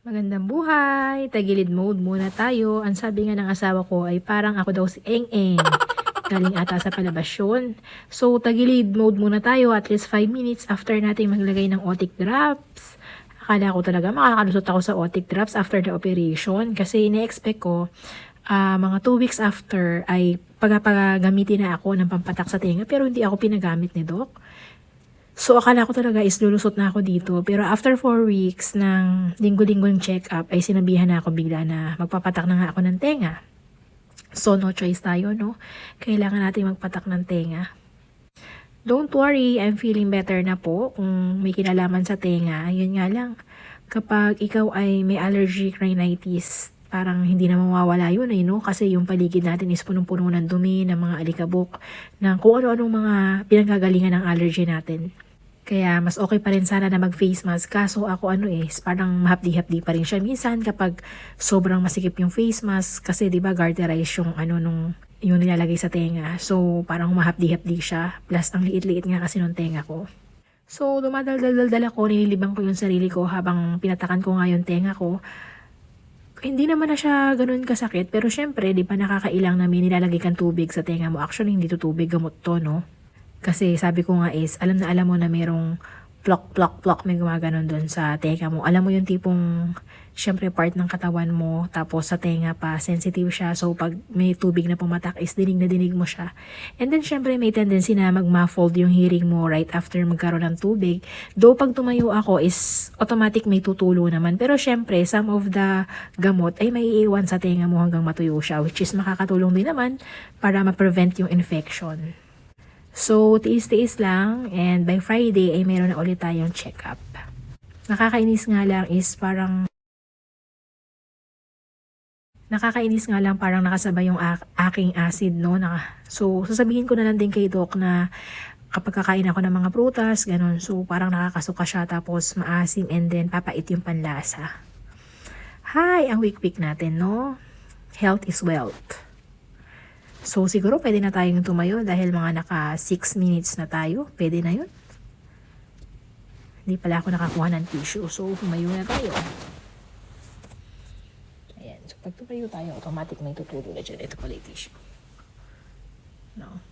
Magandang buhay! Tagilid mode muna tayo. Ang sabi nga ng asawa ko ay parang ako daw si Eng Eng. Galing ata sa palabasyon. So, tagilid mode muna tayo at least 5 minutes after natin maglagay ng otic drops. Akala ko talaga makakalusot ako sa otic drops after the operation kasi ine-expect ko ah, mga 2 weeks after ay pagpagamitin na ako ng pampatak sa tenga pero hindi ako pinagamit ni Doc. So, akala ko talaga is lulusot na ako dito. Pero after 4 weeks ng linggo-linggong check-up, ay sinabihan na ako bigla na magpapatak na nga ako ng tenga. So, no choice tayo, no? Kailangan natin magpatak ng tenga. Don't worry, I'm feeling better na po kung may kinalaman sa tenga. Yun nga lang, kapag ikaw ay may allergic rhinitis, parang hindi na mawawala yun eh, no? Kasi yung paligid natin is punong-puno ng dumi, ng mga alikabok, ng kung ano-anong mga pinanggagalingan ng allergy natin. Kaya mas okay pa rin sana na mag-face mask. Kaso ako ano eh, parang mahapdi-hapdi pa rin siya. Minsan kapag sobrang masikip yung face mask, kasi di ba garterize yung ano nung yung nilalagay sa tenga. So parang mahapdi-hapdi siya. Plus ang liit-liit nga kasi nung tenga ko. So dumadaldal-dal ako, nililibang ko yung sarili ko habang pinatakan ko nga yung tenga ko. Hindi naman na siya ganun kasakit, pero syempre, di pa nakakailang na may nilalagay kang tubig sa tenga mo. Actually, hindi to tubig, gamot to, no? Kasi sabi ko nga is, alam na alam mo na merong plok, plok, plok, may gumaganon doon sa tenga mo. Alam mo yung tipong, syempre part ng katawan mo, tapos sa tenga pa, sensitive siya. So, pag may tubig na pumatak is dinig na dinig mo siya. And then, syempre, may tendency na mag-muffled yung hearing mo right after magkaroon ng tubig. Though, pag tumayo ako is automatic may tutulo naman. Pero, syempre, some of the gamot ay may iiwan sa tenga mo hanggang matuyo siya, which is makakatulong din naman para ma-prevent yung infection. So, tiis-tiis lang and by Friday ay meron na ulit tayong check-up. Nakakainis nga lang is parang Nakakainis nga lang parang nakasabay yung ak- aking acid, no? Naka, so, sasabihin ko na lang din kay Doc na kapag kakain ako ng mga prutas, ganun. So, parang nakakasuka siya tapos maasim and then papait yung panlasa. Hi, ang week-week natin, no? Health is wealth. So, siguro pwede na tayong tumayo dahil mga naka 6 minutes na tayo. Pwede na yun. Hindi pala ako nakakuha ng tissue. So, tumayo na tayo. Ayan. So, pag tumayo tayo, automatic may tutulo na dyan. Ito pala yung tissue. No.